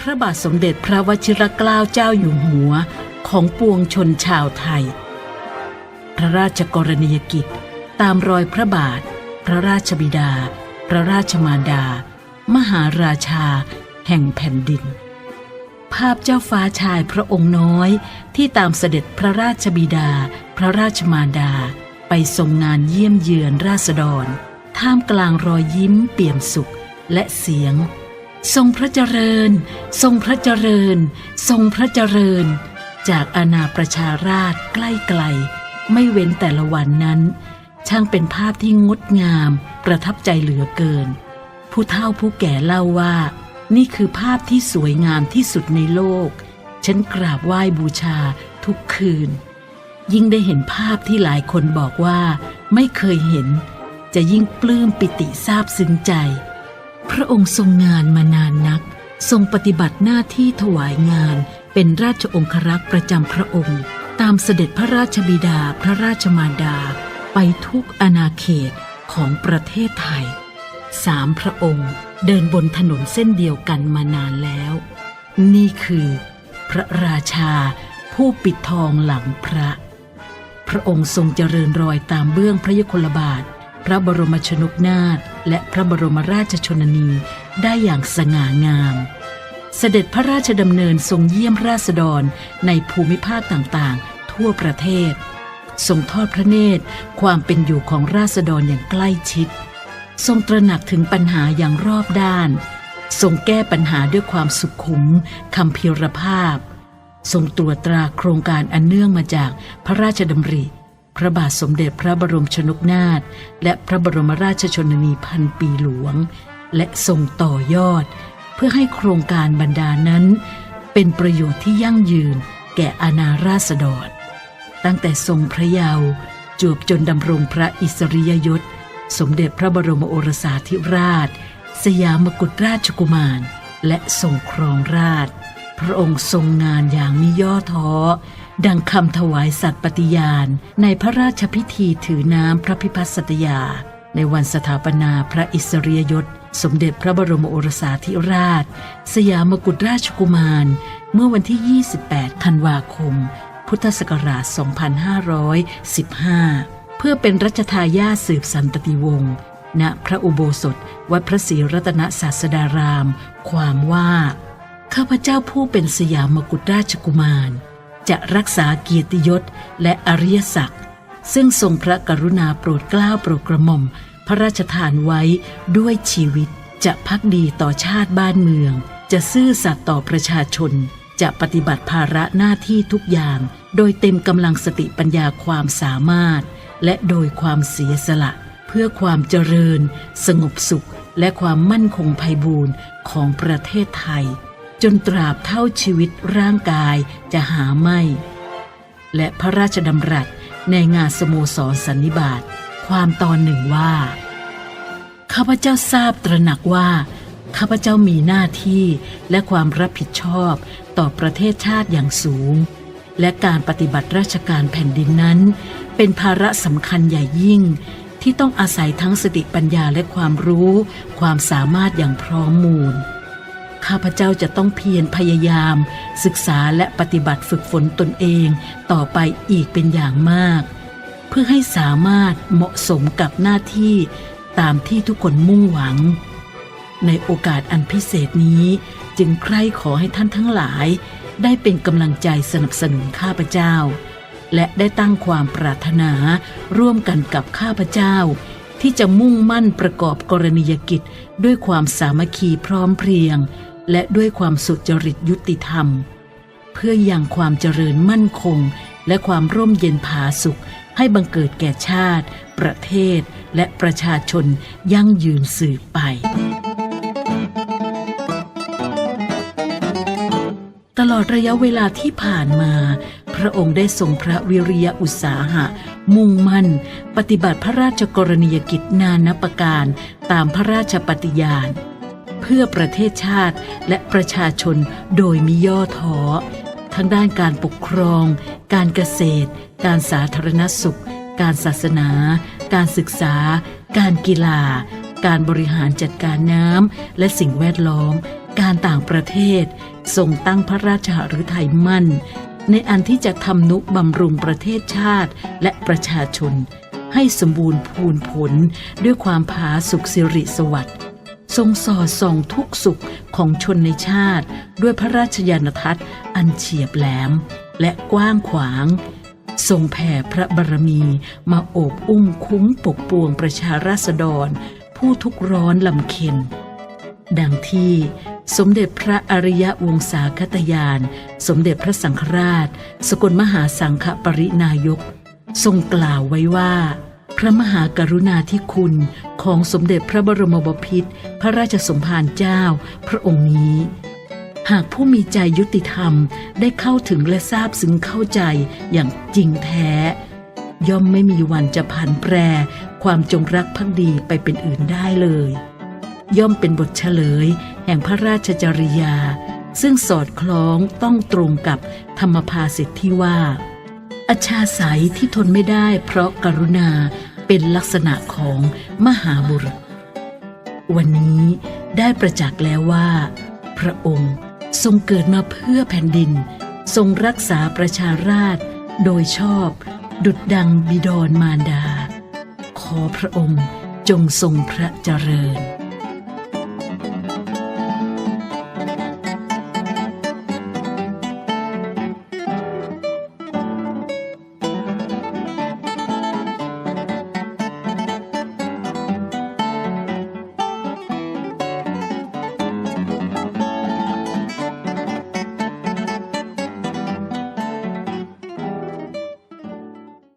พระบาทสมเด็จพระวชิรเกล้าเจ้าอยู่หัวของปวงชนชาวไทย พระราชกรณียกิจ ตามรอยพระบาท พระราชบิดา พระราชมารดา มหาราชา แห่งแผ่นดิน ภาพเจ้าฟ้าชายพระองค์น้อยที่ตามเสด็จพระราชบิดา พระราชมารดา ไปทรงงานเยี่ยมเยือนราษฎร ท่ามกลางรอยยิ้มเปี่ยมสุขและเสียง ทรงพระเจริญ ทรงพระเจริญ ทรงพระเจริญ จากอาณาประชาราชใกล้ไกล ไม่เว้นแต่ละวันนั้น ช่างเป็นภาพที่งดงาม ประทับใจเหลือเกิน ผู้เฒ่าผู้แก่เล่าว่า นี่คือภาพที่สวยงามที่สุดในโลก ฉันกราบไหว้บูชาทุกคืน ยิ่งได้เห็นภาพที่หลายคนบอกว่า ไม่เคยเห็น จะยิ่งปลื้มปิติซาบซึ้งใจ พระองค์ทรงงานมานานนัก ทรงปฏิบัติหน้าที่ถวายงาน เป็นราชองครักษ์ประจำพระองค์ ตามเสด็จพระราชบิดาพระราชมารดา ไปทุกอาณาเขตของประเทศไทยสามพระองค์เดินบนถนนเส้นเดียวกันมานานแล้ว นี่คือ พระราชาผู้ปิดทองหลังพระ พระองค์ทรงเจริญรอยตามเบื้องพระยคลบาท ระบรมชนกนาถและพระบรมราชชนนีได้อย่างสง่างาม เสด็จพระราชดำเนินทรงเยี่ยมราษฎรในภูมิภาคต่างๆ ทั่วประเทศ ทรงทอดพระเนตรความเป็นอยู่ของราษฎรอย่างใกล้ชิด ทรงตระหนักถึงปัญหาอย่างรอบด้าน ทรงแก้ปัญหาด้วยความสุขุมคำเพียรภาพ ทรงตรวจตราโครงการอันเนื่องมาจากพระราชดำริ พระบาทสมเด็จพระบรมชนกนาถและพระบรมราชชนนีพันปีหลวง และทรงต่อยอด เพื่อให้โครงการบรรดานั้น เป็นประโยชน์ที่ยั่งยืนแก่อาณาราษฎร ตั้งแต่ทรงพระเยาว์จวบจนดำรงพระอิสริยยศ สมเด็จพระบรมโอรสาธิราช สยามกุฎราชกุมาร และทรงครองราช พระองค์ทรงงานอย่างมิย่อท้อ ดังคำถวายสัตย์ปฏิญาณ ในพระราชพิธีถือน้ำพระพิพัฒน์สัตยา ในวันสถาปนาพระอิสริยยศ สมเด็จพระบรมโอรสาธิราช สยามกุฎราชกุมาร เมื่อวันที่ 28 ธันวาคม พุทธศักราช 2515 เพื่อเป็นรัชทายาทสืบสันตติวงศ์ณพระอุโบสถ วัดพระศรีรัตนศาสดาราม ความว่า ข้าพเจ้าผู้เป็นสยามกุฎราชกุมาร จะรักษาเกียรติยศและอริยศักดิ์ซึ่งทรงพระกรุณาโปรดเกล้าโปรดกระหม่อม พระราชทานไว้ด้วยชีวิต จะพักดีต่อชาติบ้านเมือง จะซื่อสัตย์ต่อประชาชน จะปฏิบัติภาระหน้าที่ทุกอย่าง โดยเต็มกำลังสติปัญญาความสามารถ และโดยความเสียสละ เพื่อความเจริญ สงบสุข และความมั่นคงไพบูรณ์ของประเทศไทย จนตราบเท่าชีวิตร่างกายจะหาไม่ และพระราชดำรัสในงานสโมสรสันนิบาตความตอนหนึ่งว่า ข้าพเจ้าทราบตระหนักว่า ข้าพเจ้ามีหน้าที่และความรับผิดชอบต่อประเทศชาติอย่างสูง และการปฏิบัติราชการแผ่นดินนั้น เป็นภาระสำคัญใหญ่ยิ่งที่ต้องอาศัยทั้งสติปัญญาและความรู้ ความสามารถอย่างพร้อมมูล ข้าพเจ้าจะต้องเพียรพยายาม ศึกษาและปฏิบัติฝึกฝนตนเองต่อไปอีกเป็นอย่างมาก เพื่อให้สามารถเหมาะสมกับหน้าที่ตามที่ทุกคนมุ่งหวัง ในโอกาสอันพิเศษนี้จึงใคร่ขอให้ท่านทั้งหลาย ได้เป็นกำลังใจสนับสนุนข้าพเจ้า และได้ตั้งความปรารถนาร่วมกันกับข้าพเจ้าที่จะมุ่งมั่นประกอบกรณียกิจด้วยความสามัคคีพร้อมเพรียง และด้วยความสุจริตยุติธรรม เพื่อยังความเจริญมั่นคง และความร่มเย็นผาสุข ให้บังเกิดแก่ชาติ ประเทศ และประชาชนยั่งยืนสืบไป ตลอดระยะเวลาที่ผ่านมา พระองค์ได้ทรงพระวิริยะอุตสาหะ มุ่งมั่น ปฏิบัติพระราชกรณียกิจนานับประการตามพระราชปฏิญาณ เพื่อประเทศชาติและประชาชนโดยมิย่อท้อทั้งด้านการปกครอง การเกษตร การสาธารณสุข การศาสนา การศึกษา การกีฬา การบริหารจัดการน้ำและสิ่งแวดล้อม การต่างประเทศทรงตั้งพระราชหฤทัยมั่น ในอันที่จะทำนุบำรุงประเทศชาติและประชาชน ให้สมบูรณ์พูนผลด้วยความผาสุขสิริสวัสดิ์ ทรงสอดส่องทุกสุขของชนในชาติ ด้วยพระราชยานทัศน์อันเฉียบแหลม และกว้างขวาง ทรงแผ่พระบารมีมาโอบอุ้มคุ้มปกปวงประชาราษฎร ผู้ทุกข์ร้อนลำเค็ญดังที่สมเด็จพระอริยวงศาคตยาน สมเด็จพระสังฆราช สกลมหาสังฆปรินายก ทรงกล่าวไว้ว่า พระมหากรุณาธิคุณ ของสมเด็จพระบรมบพิตรพระราชสมภารเจ้า พระองค์นี้ หากผู้มีใจยุติธรรมได้เข้าถึงและทราบซึ้งเข้าใจอย่างจริงแท้ ย่อมไม่มีวันจะผันแปร ความจงรักภักดีไปเป็นอื่นได้เลย ย่อมเป็นบทเฉลย แห่งพระราชจริยา ซึ่งสอดคล้องต้องตรงกับธรรมภาสิทธิที่ว่าอาชาศัยที่ทนไม่ได้เพราะกรุณา เป็นลักษณะของมหาบุรุษ วันนี้ได้ประจักษ์แล้วว่า พระองค์ทรงเกิดมาเพื่อแผ่นดิน ทรงรักษาประชาราษฎรโดยชอบ ดุดดังบิดรมารดา ขอพระองค์จงทรงพระเจริญ